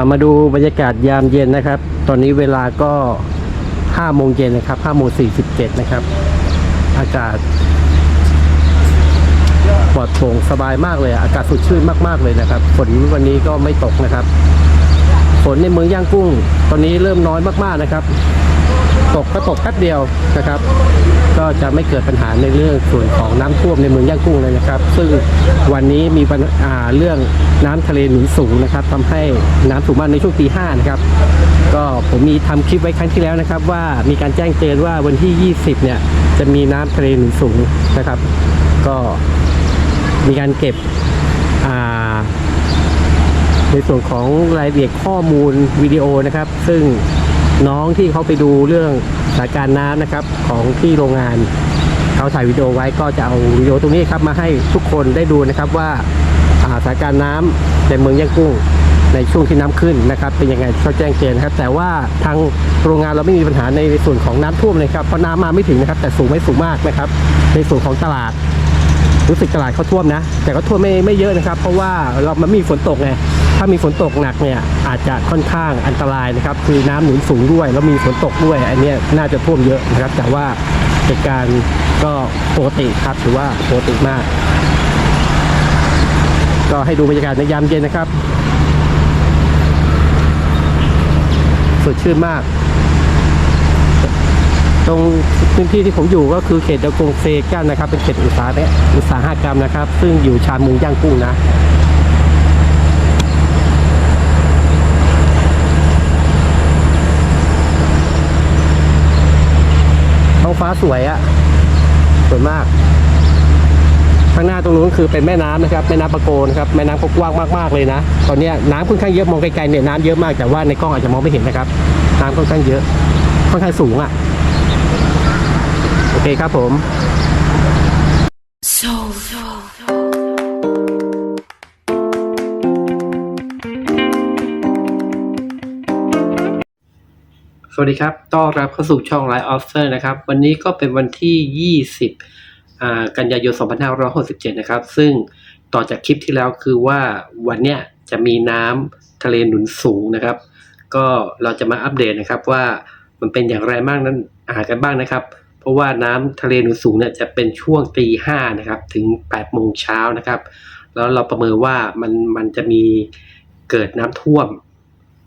ามาดูบรรยากาศยามเย็นนะครับ ตอนนี้เวลาก็5โมงเย็นนะครับ5โมง47นะครับ อากาศปลอดโปร่งสบายมากเลย อากาศสดชื่นมากๆเลยนะครับ ฝนวันนี้ก็ไม่ตกนะครับ ฝนในเมืองย่างกุ้ง ตอนนี้เริ่มน้อยมากๆนะครับ ตกก็ตกแป๊บเดียวนะครับ ก็จะไม่เกิดปัญหาในเรื่องส่วนของน้ำท่วมในเมืองย่างกุ้งเลยนะครับ ซึ่งวันนี้มีปัญหาเรื่องน้ำทะเลหนุนสูงนะครับทำให้น้ำสูงมากในช่วงตีห้านะครับก็ผมมีทำคลิปไว้ครั้งที่แล้วนะครับ ว่ามีการแจ้งเตือนว่าวันที่ 20 เนี่ยจะมีน้ำทะเลหนุนสูงนะครับ ก็มีการเก็บในส่วนของรายละเอียดข้อมูลวิดีโอนะครับ ซึ่ง น้องที่เขาไปดูเรื่องสถานการณ์น้ำนะครับของที่โรงงานเขาถ่ายวิดีโอไว้ก็จะเอาวิดีโอตรงนี้ครับมาให้ทุกคนได้ดูนะครับว่าสถานการณ์น้ำในเมืองย่างกุ้งในช่วงที่น้ำขึ้นนะครับ เป็นยังไงเขาแจ้งเตือนครับ แต่ว่าทางโรงงานเราไม่มีปัญหาในส่วนของน้ำท่วมเลยครับเพราะน้ำมาไม่ถึงนะครับ แต่สูงไม่สูงมากนะครับ ในส่วนของตลาด รู้สึกตลาดเขาท่วมนะ แต่ก็ท่วมไม่ไม่เยอะนะครับ เพราะว่าเรามันมีฝนตกไง ถ้ามีฝนตกหนักเนี่ยอาจจะค่อนข้างอันตรายนะครับ คือน้ำหนุนสูงด้วย แล้วมีฝนตกด้วยอันนี้น่าจะท่วมเยอะนะครับ แต่ว่าเหตุการณ์ก็ปกติครับถือว่าปกติมาก ก็ให้ดูบรรยากาศในยามเย็นนะครับสดชื่นมาก ตรงพื้นที่ที่ผมอยู่ก็คือเขตเดลกงเซกันนะครับ เป็นเขตอุตสาหะอุตสาหกรรมนะครับ ซึ่งอยู่ชานมืองย่างกุ้งนะ ท้อง ฟ้าสวยอะสวยมาก ข้างหน้าตรงนู้นคือเป็นแม่น้ำนะครับ แม่น้ำปะโกนะครับ แม่น้ำกกว้างมากๆเลยนะ ตอนนี้น้ำค่อนข้างเยอะมองไกลๆเนี่ยน้ำเยอะมากแต่ว่าในกล้องอาจจะมองไม่เห็นนะครับ น้ำค่อนข้างเยอะ ค่อนข้างสูงอะโอเคครับผม so, so. วัสดีครับ ต้อนรับเข้าสู่ช่อง Line Officer นะครับ วันนี้ก็เป็นวันที่ 20 กันยายน 2567 นะครับ ซึ่งต่อจากคลิปที่แล้วคือว่าวันเนี้ยจะมีน้ำทะเลหนุนสูงนะครับ ก็เราจะมาอัปเดตนะครับว่ามันเป็นอย่างไรบ้างนั้นอาหารกันบ้างนะครับ เพราะว่าน้ำทะเลหนุนสูงเนี่ยจะเป็นช่วงตีห้านะครับถึง8โมงเช้านะครับ แล้วเราประเมินว่ามันมันจะมีเกิดน้ำท่วม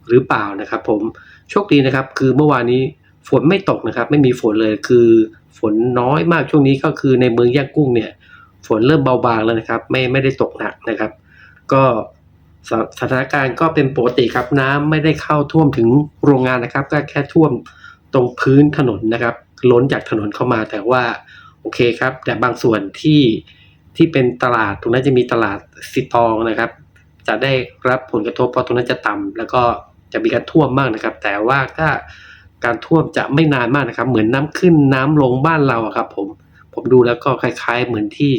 หรือเปล่านะครับ ผม โชคดีนะครับ คือเมื่อวานนี้ฝนไม่ตกนะครับ ไม่มีฝนเลยคือฝนน้อยมากช่วงนี้ก็คือในเมืองย่างกุ้งเนี่ย ฝนเริ่มเบาบางแล้วนะครับ ไม่ไม่ได้ตกหนักนะครับ ก็สสถานการณ์ก็เป็นปกติครับน้ำไม่ได้เข้าท่วมถึงโรงงานนะครับ ก็แค่ท่วมตรงพื้นถนนนะครับ ล้นจากถนนเข้ามาแต่ว่าโอเคครับ แต่บางส่วนที่ที่เป็นตลาดตรงนั้นจะมีตลาดสิตองนะครับ จะได้รับผลกระทบเพราะตรงนั้นจะต่ำแล้วก็ จะมีการท่วมมากนะครับ แต่ว่าก็การท่วมจะไม่นานมากนะครับ เหมือนน้ำขึ้นน้ำลงบ้านเราครับ ผมผมดูแล้วก็คล้าย ๆ เหมือนที่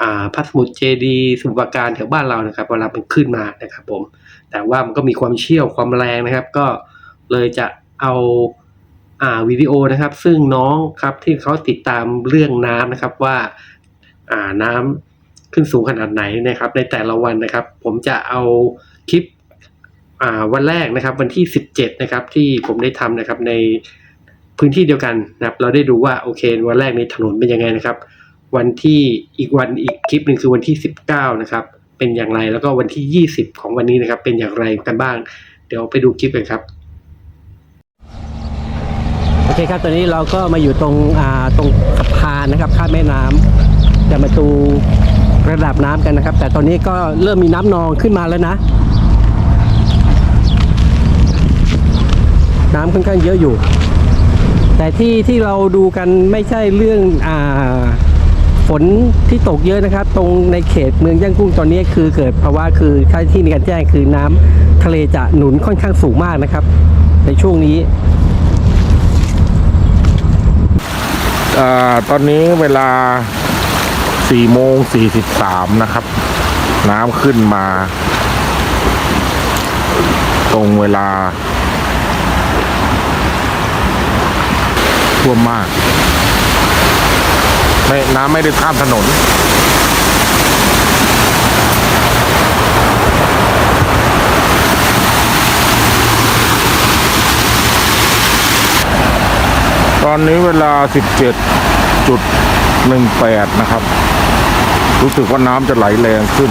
อ่าพระสมุทรเจดีสมุทรปราการแถวบ้านเรานะครับเวลามันขึ้นมานะครับ ผม แต่ว่ามันก็มีความเชี่ยวความแรงนะครับ ก็เลยจะเอาอ่าวิดีโอนะครับ ซึ่งน้องครับที่เขาติดตามเรื่องน้ำนะครับว่าอ่าน้ำขึ้นสูงขนาดไหนนะครับ ในแต่ละวันนะครับ ผมจะเอาคลิป วันแรกนะครับวันที่ 17นะครับที่ผมได้ทำนะครับในพื้นที่เดียวกันนะครับ เราได้ดูว่าโอเควันแรกในถนนเป็นยังไงนะครับ วันที่อีกวันอีกคลิปหนึ่งคือวันที่ 19นะครับเป็นอย่างไรแล้วก็วันที่ 20 ของวันนี้นะครับ เป็นอย่างไรกันบ้าง เดี๋ยวไปดูคลิปกันครับโอเคครับตอนนี้เราก็มาอยู่ตรงอ่าตรงสะพานนะครับข้ามแม่น้ำจะมาดูระดับน้ำกันนะครับ แต่ตอนนี้ก็เริ่มมีน้ำนองขึ้นมาแล้วนะ น้ำค่อนข้างเยอะอยู่ แต่ที่ที่เราดูกันไม่ใช่เรื่องอ่าฝนที่ตกเยอะนะครับ ตรงในเขตเมืองย่างกุ้งตอนนี้คือเกิดภาวะคือถ้าที่มีการแจ้งคือน้ำทะเลจะหนุนค่อนข้างสูงมากนะครับ ในช่วงนี้อตอนนี้เวลา4โมง43 นะครับ น้ำขึ้นมา ตรงเวลา ท่วมมาก ไม่น้ำไม่ได้ข้ามถนน ตอนนี้เวลา 17.18 นะครับ รู้สึกว่าน้ำจะไหลแรงขึ้น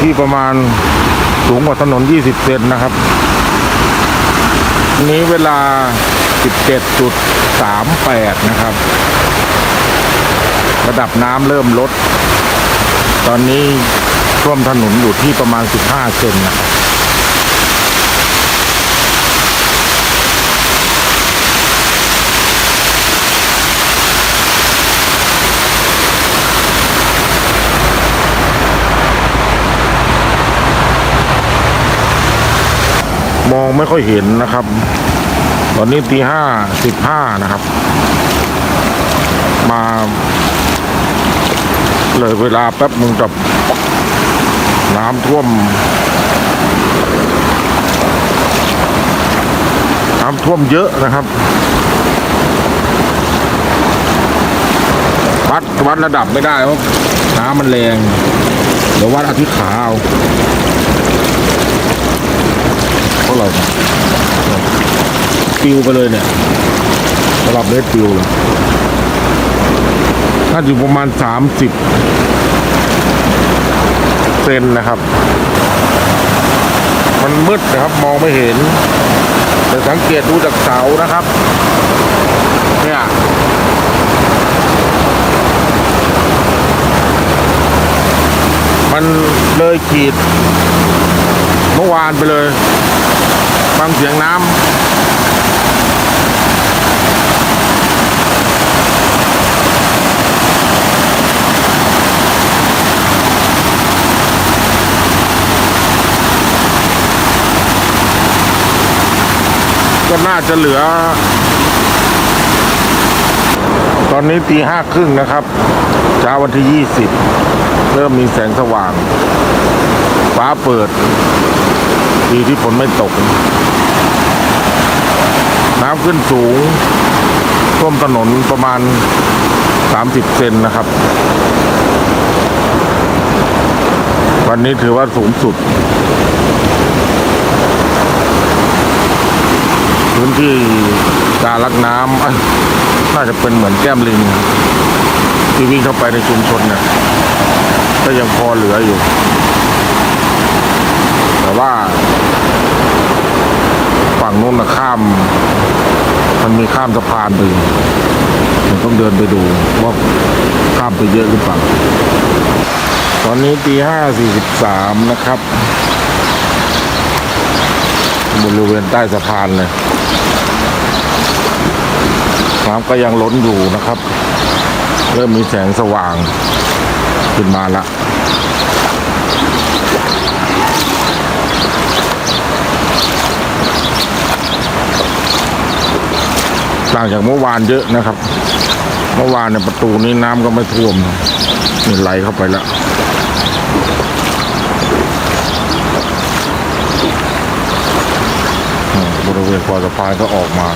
ที่ประมาณสูงกว่าถนน 20 เซนนะครับ นี้เวลา 17.38 นะครับ ระดับน้ำเริ่มลด ตอนนี้ท่วมถนนอยู่ที่ประมาณ 15 เซนนะครับ ไม่ค่อยเห็นนะครับ ตอนนี้ตีห้าสิบห้านะครับ มา เลยเวลาแป๊บมึงกับน้ำท่วม น้ำท่วมเยอะนะครับวัดวัดระดับไม่ได้เพราะน้ำมันแรงเดี๋ยววัดอาทิขาเอา เพราะเราปิวไปเลยเนี่ยระดับเลสปิวเลยน่าจะอยู่ประมาณสามสิบเซนนะครับ มันมืดนะครับมองไม่เห็น แต่สังเกตดูจากเสานะครับ เนี่ยมันเลยขีดเมื่อวานไปเลย ฟังเสียงน้ำก็น่าจะเหลือ ตอนนี้ตีห้าครึ่งนะครับเช้าวันที่ยี่สิบเริ่มมีแสงสว่าง ฟ้าเปิด ดีที่ฝนไม่ตก น้ำขึ้นสูงท่วมถนนประมาณ 30 เซนนะครับ วันนี้ถือว่าสูงสุด พื้นที่การลักน้ำน่าจะเป็นเหมือนแก้มลิงที่วิ่งเข้าไปในชุมชนเนี่ยก็ยังพอเหลืออยู่ แต่ว่า ฝั่งนู้นนะข้าม มันมีข้ามสะพานไปอยู่ผมต้องเดินไปดูว่าข้ามไปเยอะหรือเปล่า ตอนนี้ตีห้าสี่สิบสามนะครับ บริเวณใต้สะพานเลยน้ำก็ยังล้นอยู่นะครับ เริ่มมีแสงสว่างขึ้นมาละ ต่างจากเมื่อวานเยอะนะครับ เมื่อวานในประตูนี้น้ำก็ไม่ท่วมนี่ไหลเข้าไปแล้วบริเวณคอสะพานก็ออกมา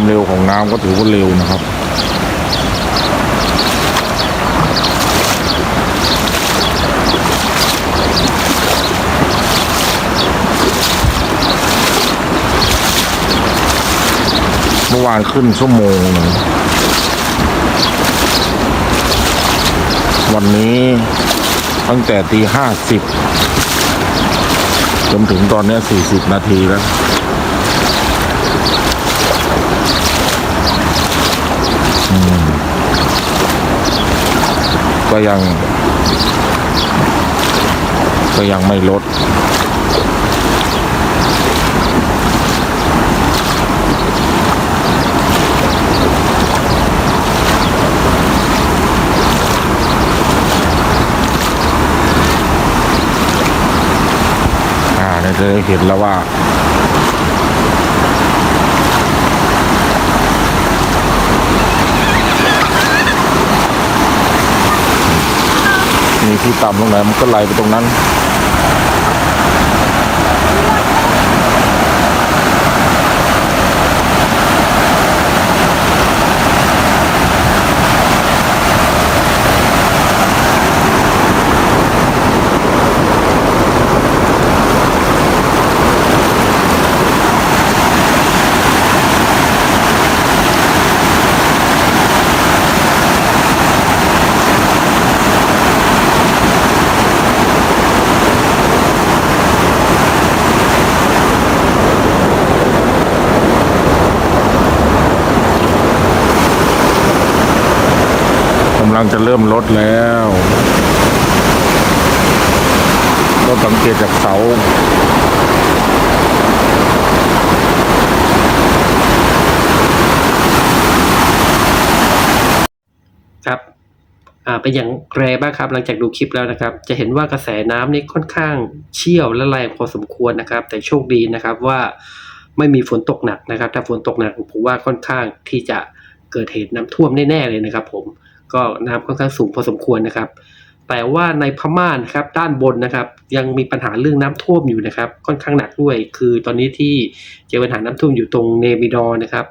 ความเร็วของน้ำก็ถือว่าเร็วนะครับเมื่อวานขึ้นชั่วโมงหนึ่งวันนี้ตั้งแต่ตีห้าสิบจนถึงตอนนี้สี่สิบนาทีแล้ว ก็ยัง ก็ยังไม่ลดอ่าเนี่ยจะได้เห็นแล้วว่า มีที่ต่ำตรงไหนมันก็ไหลไปตรงนั้น ลังจะเริ่มลดแล้วก็สังเกตจากเสาครับอ่าเป็นอย่างไรบ้างครับ หลังจากดูคลิปแล้วนะครับ จะเห็นว่ากระแสน้ำนี่ค่อนข้างเชี่ยวและแรงพอสมควรนะครับ แต่โชคดีนะครับว่าไม่มีฝนตกหนักนะครับ ถ้าฝนตกหนักผมว่าค่อนข้างที่จะเกิดเหตุน้ำท่วมแน่ๆเลยนะครับผม ก็น้ำค่อนข้างสูงพอสมควรนะครับ แต่ว่าในพม่านะครับด้านบนนะครับ ยังมีปัญหาเรื่องน้ำท่วมอยู่นะครับ ค่อนข้างหนักด้วย คือตอนนี้ที่เจอปัญหาน้ำท่วมอยู่ตรงเนบิดอนะครับ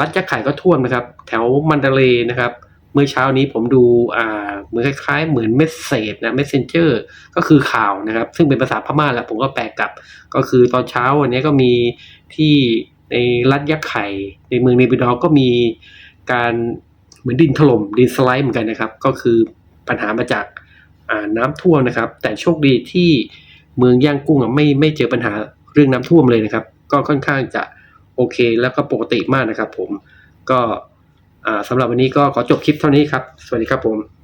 รัฐยะไข่ก็ท่วมนะครับ แถวมันดาเลนะครับเมื่อเช้านี้ผมดูอ่าเหมือนคล้ายๆ เหมือนเมสเซจนะเมสเซนเจอร์ก็คือข่าวนะครับ ซึ่งเป็นภาษาพม่าแหละผมก็แปลกลับ ก็คือตอนเช้าวันนี้ก็มีที่ในรัฐยะไข่ในเมืองเนบิดอก็มีการ เหมือนดินถล่มดินสไลด์เหมือนกันนะครับ ก็คือปัญหามาจากาน้ำท่วมนะครับ แต่โชคดีที่เมืองย่างกุ้งไม่ไม่เจอปัญหาเรื่องน้ำท่วมเลยนะครับ ก็ค่อนข้างจะโอเคแล้วก็ปกติมากนะครับ ผมก็สำหรับวันนี้ก็ขอจบคลิปเท่านี้ครับ สวัสดีครับผม